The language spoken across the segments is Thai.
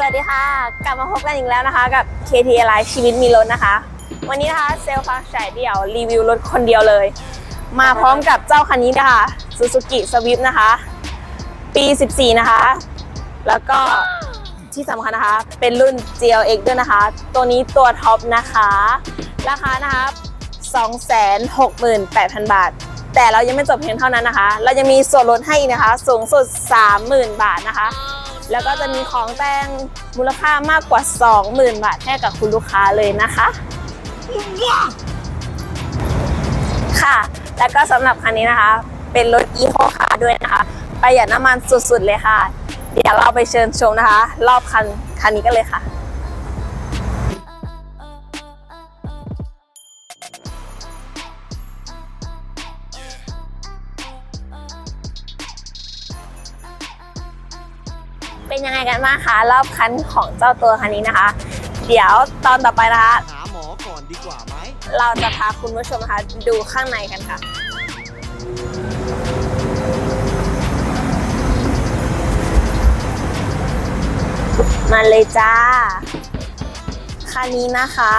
สวัสดีค่ะ กลับมาพบกันอีกแล้วนะคะ กับ KTL ไลฟ์ชีวิตมีรถนะคะ วันนี้นะคะเซลล์ฟังฉายเดี่ยวรีวิวรถคนเดียวเลย มาพร้อมกับเจ้าคันนี้นะคะ Suzuki Swift นะคะ ปี 14 นะคะ แล้วก็ที่สำคัญนะคะ เป็นรุ่น GLX ด้วยนะคะ ตัวนี้ตัวท็อปนะคะ ราคานะคะ 268,000 บาท แต่เรายังไม่จบเพียงเท่านั้นนะคะ เรายังมีส่วนลดให้นะคะ สูงสุด 30,000 บาทนะคะ แล้วก็จะมีของแต่งมูลค่ามากกว่า 20,000 บาทให้กับคุณลูกค้าเลยนะคะ ค่ะ แล้วก็สำหรับคันนี้นะคะ เป็นรถอีโคคาด้วยนะคะ ประหยัดน้ำมันสุดๆเลยค่ะ เดี๋ยวเราไปเชิญชมนะคะ รอบคันคันนี้กันเลยค่ะ เป็นยังไงกันบ้างคะรอบคันของเจ้าตัวคันนี้นะคะ เดี๋ยวตอนต่อไปนะคะหาหมอก่อนดีกว่าไหมเราจะพาคุณผู้ชมนะคะดูข้างในกันค่ะ มาเลยจ้า คันนี้นะคะ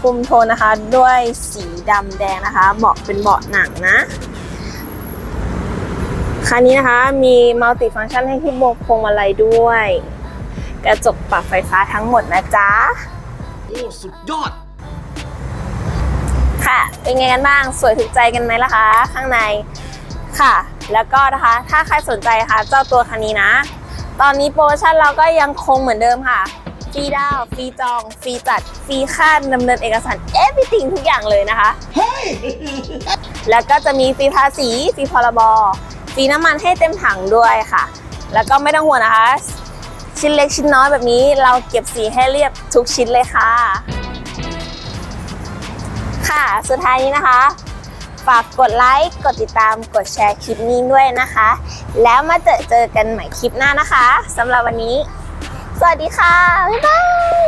คุมโทนนะคะด้วยสีดำแดงนะคะเบาะเป็นเบาะหนังนะ คันนี้นะคะมีมัลติฟังก์ชันให้ที่โบกพวงมาลัยด้วย กระจกปรับไฟฟ้าทั้งหมดนะจ๊ะ โอ้สุดยอด ค่ะ เป็นไงกันบ้าง สวยถูกใจกันไหมล่ะคะ ข้างในค่ะ แล้วก็นะคะ ถ้าใครสนใจค่ะ เจ้าตัวคันนี้นะ ตอนนี้โปรโมชั่นเราก็ยังคงเหมือนเดิมค่ะฟรีดาวน์ฟรีจอง ฟรีจัด ฟรีค่าดำเนินเอกสาร everything ทุกอย่างเลยนะคะ แล้วก็จะมีฟรีภาษี ฟรีพรบ ฟรีน้ำมันให้เต็มถังด้วยค่ะ แล้วก็ไม่ต้องห่วงนะคะ ชิ้นเล็กชิ้นน้อยแบบนี้เราเก็บสีให้เรียบทุกชิ้นเลยค่ะ ค่ะ สุดท้ายนี้นะคะ ฝากกดไลค์ กดติดตาม กดแชร์คลิปนี้ด้วยนะคะ แล้วมาเจอเจอกันใหม่คลิปหน้านะคะสำหรับวันนี้ สวัสดีค่ะ บ๊ายบาย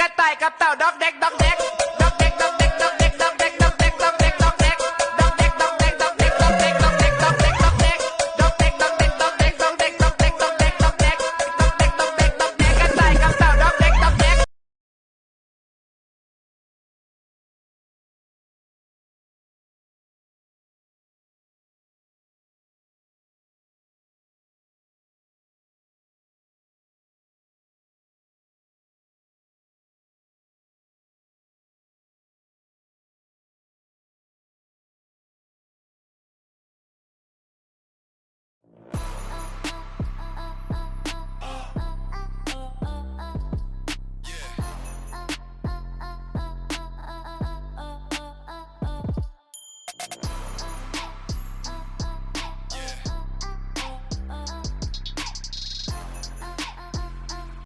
กระต่ายกับเต่าด็อกเด็กด็อกเด็ก